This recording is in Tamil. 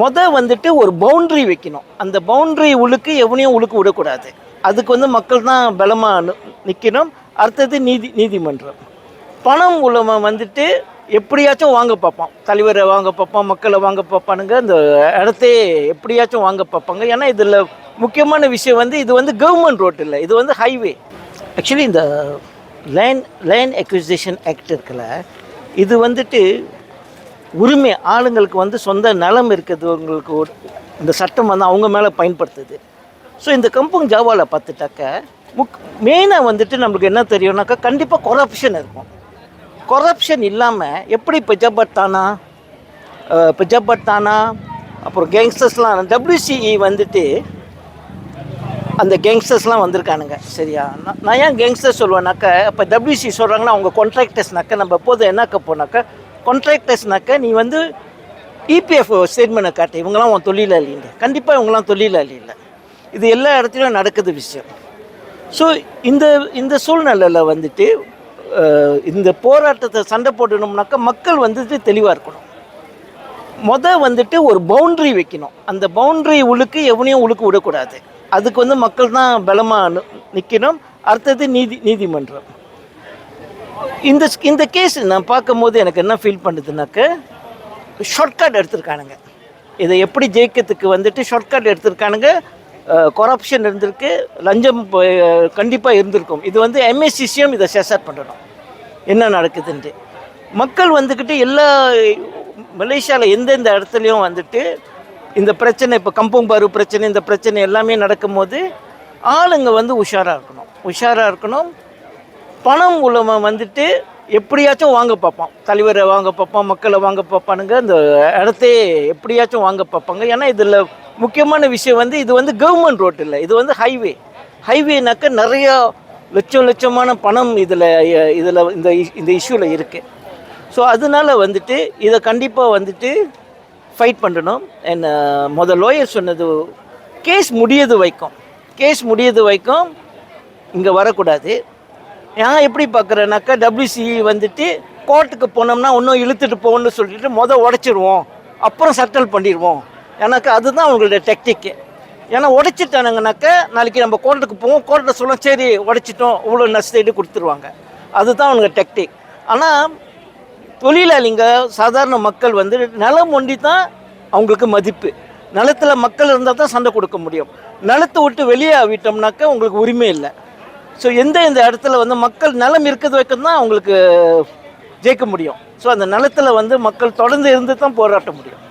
முத வந்துட்டு ஒரு பவுண்ட்ரி வைக்கணும். அந்த பவுண்ட்ரி உழுக்கு எவனையும் உழுக்கு விடக்கூடாது. அதுக்கு வந்து மக்கள் தான் பலமாக நிற்கணும் அடுத்தது நீதி நீதிமன்றம். பணம் உள்ளவன் வந்துட்டு எப்படியாச்சும் வாங்க பார்ப்பான். தலைவரை வாங்க பார்ப்பான் மக்களை வாங்க பார்ப்பானுங்க. இந்த இடத்தையே எப்படியாச்சும் வாங்க பார்ப்பாங்க. ஏன்னா இதில் முக்கியமான விஷயம் வந்து இது வந்து கவர்மெண்ட் ரோட் இல்லை. இது வந்து ஹைவே ஆக்சுவலி இந்த லேண்ட் லேண்ட் அக்விசிஷன் ஆக்ட் இருக்குல்ல இது வந்துட்டு உரிமை ஆளுங்களுக்கு வந்து சொந்த நிலம் இருக்கிறதுங்களுக்கு இந்த சட்டம் வந்து அவங்க மேலே பயன்படுத்துது. ஸோ இந்த கம்பங் ஜாவாவில் பார்த்துட்டாக்க முக் மெயினாக வந்துட்டு நம்மளுக்கு என்ன தெரியும்னாக்கா கண்டிப்பாக கொரப்ஷன் இருக்கும். கொரப்ஷன் இல்லாமல் எப்படி பெஜாபட் தானா? பெஜாபட் தானா? அப்புறம் கேங்ஸ்டர்ஸ்லாம் டபிள்யூசிஇ வந்துட்டு அந்த கேங்ஸ்டர்ஸ்லாம் வந்திருக்கானுங்க சரியா? நான் ஏன் கேங்ஸ்டர் சொல்லுவேனாக்கா இப்போ டபிள்யூசி சொல்கிறாங்கன்னா அவங்க கான்ட்ராக்டர்ஸ்னாக்கா நம்ம எப்போதும் என்னக்க போனாக்கா கான்ட்ராக்டர்ஸ்னாக்க நீ வந்து இபிஎஃப் ஸ்டேட்மெண்ட்டை காட்டு. இவங்களாம் உன் தொழிலாளிங்க கண்டிப்பாக இவங்களாம் தொழிலாளி இல்லை. இது எல்லா இடத்துலையும் நடக்குது விஷயம். ஸோ இந்த இந்த சூழ்நிலையில் வந்துட்டு இந்த போராட்டத்தை சண்டை போடணும்னாக்கா மக்கள் வந்துட்டு தெளிவாக இருக்கணும். முத வந்துட்டு ஒரு பவுண்ட்ரி வைக்கணும். அந்த பவுண்ட்ரி உழுக்கு எவனையும் உழுக்கு விடக்கூடாது. அதுக்கு வந்து மக்கள் தான் பலமாக நிற்கணும் அடுத்தது நீதி நீதிமன்றம். இந்த இந்த கேஸ் நான் பார்க்கும்போது எனக்கு என்ன ஃபீல் பண்ணுதுனாக்க ஷார்ட்கட் எடுத்திருக்கானுங்க. இதை எப்படி ஜெயிக்கிறதுக்கு வந்துட்டு ஷார்ட்கட் எடுத்திருக்கானுங்க. கொரப்ஷன் இருந்திருக்கு லஞ்சம் கண்டிப்பாக இருந்திருக்கும். இது வந்து எம்எஸ்சிசியும் இதை செசர் பண்ணணும். என்ன நடக்குதுன்ட்டு. மக்கள் வந்துக்கிட்டு எல்லா மலேசியாவில் எந்தெந்த இடத்துலையும் வந்துட்டு இந்த பிரச்சனை இப்போ கம்பம் பாரு பிரச்சனை இந்த பிரச்சனை எல்லாமே நடக்கும்போது ஆளுங்க வந்து உஷாராக இருக்கணும். உஷாராக இருக்கணும். பணம் உள்ளவன் வந்துட்டு எப்படியாச்சும் வாங்க பார்ப்பான். தலைவரை வாங்க பார்ப்பான் மக்களை வாங்க பார்ப்பானுங்க. இந்த இடத்தையே எப்படியாச்சும் வாங்க பார்ப்பாங்க. ஏன்னா இதில் முக்கியமான விஷயம் வந்து இது வந்து கவர்மெண்ட் ரோட் இல்லை. இது வந்து ஹைவே ஹைவேனாக்க நிறையா லட்சம் லட்சமான பணம் இதில் இதில் இந்த இந்த இஷ்யூவில் இருக்குது ஸோ அதனால வந்துட்டு இதை கண்டிப்பாக வந்துட்டு ஃபைட் பண்ணணும். என்ன முத லோயர் சொன்னது கேஸ் முடியது வைக்கும் கேஸ் முடியது வைக்கும் இங்கே வரக்கூடாது. நான் எப்படி பார்க்குறேன்னாக்கா டபிள்யூசிஇ வந்துட்டு கோர்ட்டுக்கு போனோம்னா இன்னும் இழுத்துட்டு போகணும்னு சொல்லிட்டு மொதல் உடச்சிடுவோம் அப்புறம் செட்டில் பண்ணிடுவோம் எனக்கு அதுதான் அவங்களோட டெக்டிக்கு ஏன்னா உடைச்சிட்டானுங்கனாக்கா நாளைக்கு நம்ம கோர்ட்டுக்கு போவோம். கோர்ட்டில் சொல்லுவோம் சரி உடைச்சிட்டோம். இவ்வளோ நஷ்டீடு கொடுத்துருவாங்க. அதுதான் அவனுங்க டெக்டிக் ஆனால் தொழிலாளிங்க சாதாரண மக்கள் வந்து நிலம் ஒண்டி தான் அவங்களுக்கு மதிப்பு. நிலத்தில் மக்கள் இருந்தால் தான் சண்டை கொடுக்க முடியும். நிலத்தை விட்டு வெளியே விட்டோம்னாக்கா உங்களுக்கு உரிமை இல்லை. ஸோ எந்த எந்த இடத்துல வந்து மக்கள் நிலம் இருக்கிறது வைக்கிறது தான் அவங்களுக்கு ஜெயிக்க முடியும். ஸோ அந்த நிலத்தில் வந்து மக்கள் தொடர்ந்து இருந்து தான் போராட்ட முடியும்.